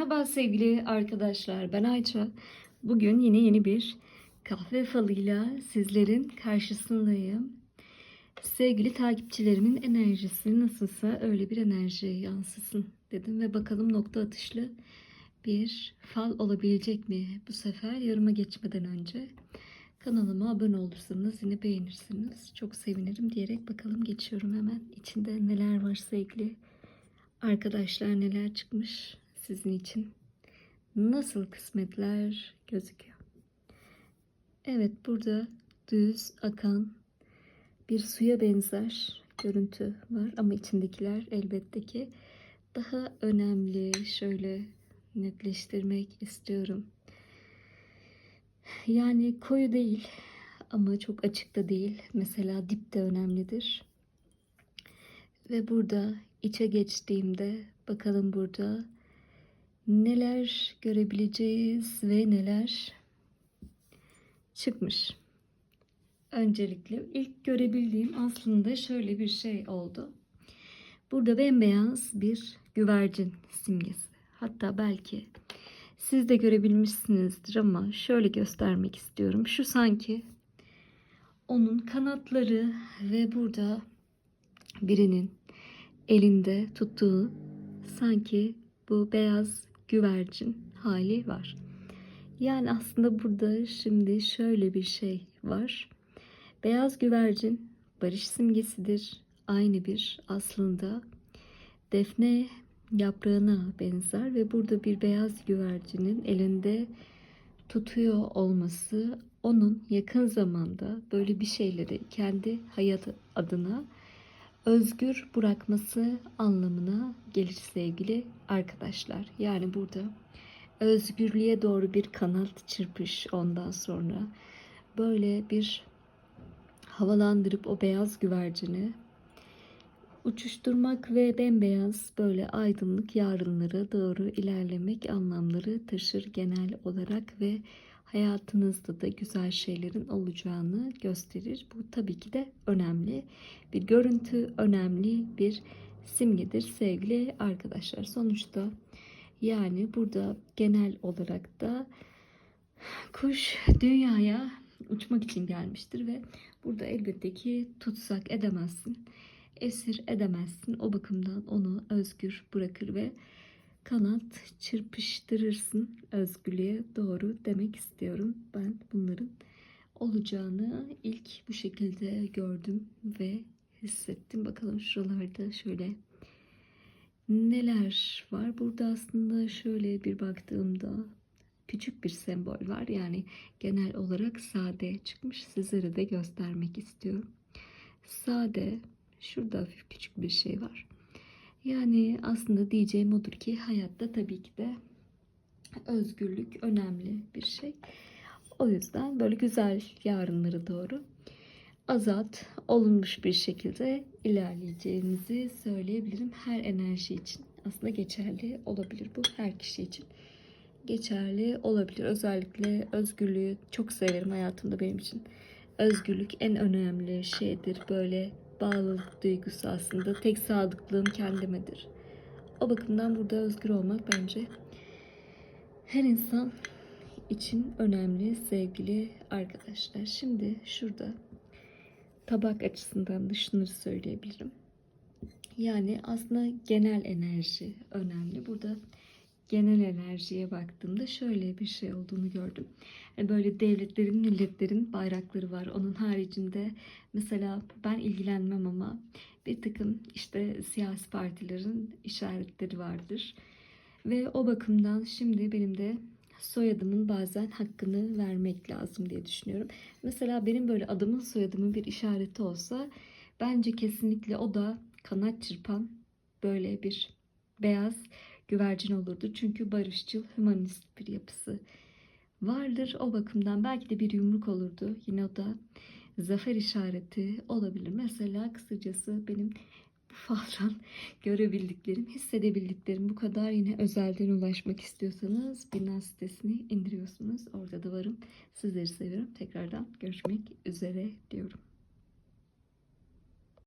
Merhaba sevgili arkadaşlar. Ben Ayça. Bugün yine yeni bir kahve falıyla sizlerin karşısındayım. Sevgili takipçilerimin enerjisi nasılsa öyle bir enerji yansısın dedim ve bakalım nokta atışlı bir fal olabilecek mi bu sefer yoruma geçmeden önce kanalıma abone olursanız yine beğenirsiniz. Çok sevinirim diyerek bakalım geçiyorum hemen. İçinde neler var sevgili arkadaşlar neler çıkmış sizin için. Nasıl kısmetler gözüküyor. Evet burada düz akan bir suya benzer görüntü var ama içindekiler elbette ki daha önemli. Şöyle netleştirmek istiyorum. Yani koyu değil ama çok açık da değil. Mesela dip de önemlidir. Ve burada içe geçtiğimde bakalım burada neler görebileceğiz ve neler çıkmış. Öncelikle ilk görebildiğim aslında şöyle bir şey oldu. Burada bembeyaz bir güvercin simgesi. Hatta belki siz de görebilmişsinizdir ama şöyle göstermek istiyorum. Şu sanki onun kanatları ve burada birinin elinde tuttuğu sanki bu beyaz güvercin hali var. Yani aslında burada şimdi şöyle bir şey var. Beyaz güvercin barış simgesidir. Aynı bir aslında defne yaprağına benzer ve burada bir beyaz güvercinin elinde tutuyor olması onun yakın zamanda böyle bir şeyleri kendi hayatı adına özgür bırakması anlamına gelir sevgili arkadaşlar. Yani burada özgürlüğe doğru bir kanat çırpış ondan sonra böyle bir havalandırıp o beyaz güvercini uçuşturmak ve bembeyaz böyle aydınlık yarınlara doğru ilerlemek anlamları taşır genel olarak ve hayatınızda da güzel şeylerin olacağını gösterir. Bu tabii ki de önemli bir görüntü, önemli bir simgedir sevgili arkadaşlar. Sonuçta yani burada genel olarak da kuş dünyaya uçmak için gelmiştir ve burada elbette ki tutsak edemezsin, esir edemezsin. O bakımdan onu özgür bırakır ve kanat çırpıştırırsın özgürlüğe doğru demek istiyorum. Ben bunların olacağını ilk bu şekilde gördüm ve hissettim. Bakalım şuralarda şöyle neler var. Burada aslında şöyle bir baktığımda küçük bir sembol var. Yani genel olarak sade çıkmış. Sizlere de göstermek istiyorum. Sade şurada küçük bir şey var. Yani aslında diyeceğim odur ki hayatta tabii ki de özgürlük önemli bir şey. O yüzden böyle güzel yarınları doğru azat olunmuş bir şekilde ilerleyeceğinizi söyleyebilirim. Her enerji için aslında geçerli olabilir bu her kişi için geçerli olabilir. Özellikle özgürlüğü çok severim hayatımda benim için. Özgürlük en önemli şeydir. Böyle bağlılık duygusu aslında. Tek sadıklığım kendimedir. O bakımdan burada özgür olmak bence her insan için önemli sevgili arkadaşlar. Şimdi şurada tabak açısından da şunları söyleyebilirim. Yani aslında genel enerji önemli. Burada genel enerjiye baktığımda şöyle bir şey olduğunu gördüm. Yani böyle devletlerin, milletlerin bayrakları var. Onun haricinde mesela ben ilgilenmem ama bir takım işte siyasi partilerin işaretleri vardır. Ve o bakımdan şimdi benim de soyadımın bazen hakkını vermek lazım diye düşünüyorum. Mesela benim böyle adımın soyadımın bir işareti olsa bence kesinlikle o da kanat çırpan böyle bir beyaz güvercin olurdu. Çünkü barışçıl, humanist bir yapısı vardır. O bakımdan belki de bir yumruk olurdu. Yine o da zafer işareti olabilir. Mesela kısacası benim bu faldan görebildiklerim, hissedebildiklerim bu kadar. Yine özelden ulaşmak istiyorsanız Binance sitesini indiriyorsunuz. Orada da varım. Sizleri seviyorum. Tekrardan görüşmek üzere diyorum.